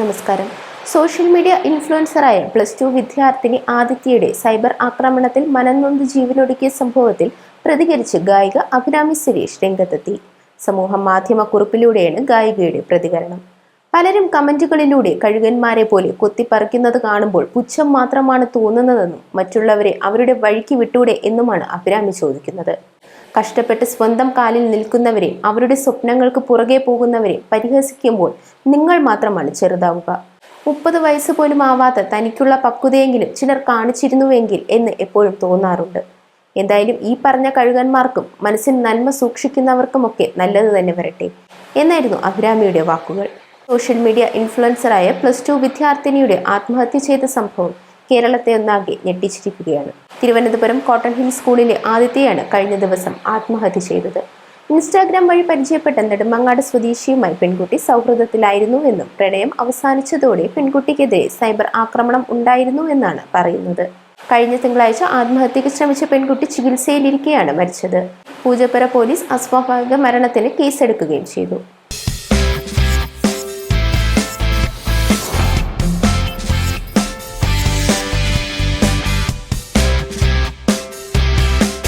നമസ്കാരം. Social media ഇൻഫ്ലുവൻസറായ plus two വിദ്യാർത്ഥിനി ആദിത്യയുടെ സൈബർ ആക്രമണത്തിൽ മനംനൊന്ത് ജീവനൊടുക്കിയ സംഭവത്തിൽ പ്രതികരിച്ച് ഗായിക അഭിരാമി സുരേഷ് രംഗത്തെത്തി. സമൂഹ മാധ്യമ കുറിപ്പിലൂടെയാണ് ഗായികയുടെ പ്രതികരണം. പലരും കമന്റുകളിലൂടെ കഴുകന്മാരെ പോലെ കൊത്തിപ്പറിക്കുന്നത് കാണുമ്പോൾ പുച്ഛം മാത്രമാണ് തോന്നുന്നതെന്നും മറ്റുള്ളവരെ അവരുടെ വഴിക്ക് വിട്ടൂടെ എന്നുമാണ് അഭിരാമി ചോദിക്കുന്നത്. കഷ്ടപ്പെട്ട് സ്വന്തം കാലിൽ നിൽക്കുന്നവരെ അവരുടെ സ്വപ്നങ്ങൾക്ക് പുറകെ പോകുന്നവരെ പരിഹസിക്കുമ്പോൾ നിങ്ങൾ മാത്രമാണ് ചെറുതാവുക. മുപ്പത് വയസ്സ് പോലും ആവാത്ത തനിക്കുള്ള പക്വതയെങ്കിലും ചിലർ കാണിച്ചിരുന്നുവെങ്കിൽ എന്ന് എപ്പോഴും തോന്നാറുണ്ട്. എന്തായാലും ഈ പറഞ്ഞ കഴുകന്മാർക്കും മനസ്സിന് നന്മ സൂക്ഷിക്കുന്നവർക്കുമൊക്കെ നല്ലത് തന്നെ വരട്ടെ. എന്നായിരുന്നു അഭിരാമിയുടെ വാക്കുകൾ. സോഷ്യൽ മീഡിയ ഇൻഫ്ലുവൻസറായ പ്ലസ് ടു വിദ്യാർത്ഥിനിയുടെ ആത്മഹത്യ ചെയ്ത സംഭവം കേരളത്തെ ഒന്നാകെ ഞെട്ടിച്ചിരിക്കുകയാണ്. തിരുവനന്തപുരം കോട്ടൺ ഹിൽ സ്കൂളിലെ ആദിത്യയാണ് കഴിഞ്ഞ ദിവസം ആത്മഹത്യ ചെയ്തത്. ഇൻസ്റ്റാഗ്രാം വഴി പരിചയപ്പെട്ട നെടുമങ്ങാട് സ്വദേശിയുമായി പെൺകുട്ടി സൗഹൃദത്തിലായിരുന്നുവെന്നും പ്രണയം അവസാനിച്ചതോടെ പെൺകുട്ടിക്കെതിരെ സൈബർ ആക്രമണം ഉണ്ടായിരുന്നു എന്നാണ് പറയുന്നത്. കഴിഞ്ഞ തിങ്കളാഴ്ച ആത്മഹത്യക്ക് ശ്രമിച്ച പെൺകുട്ടി ചികിത്സയിലിരിക്കെയാണ് മരിച്ചത്. പൂജപ്പുര പോലീസ് അസ്വാഭാവിക മരണത്തിന് കേസെടുക്കുകയും ചെയ്തു.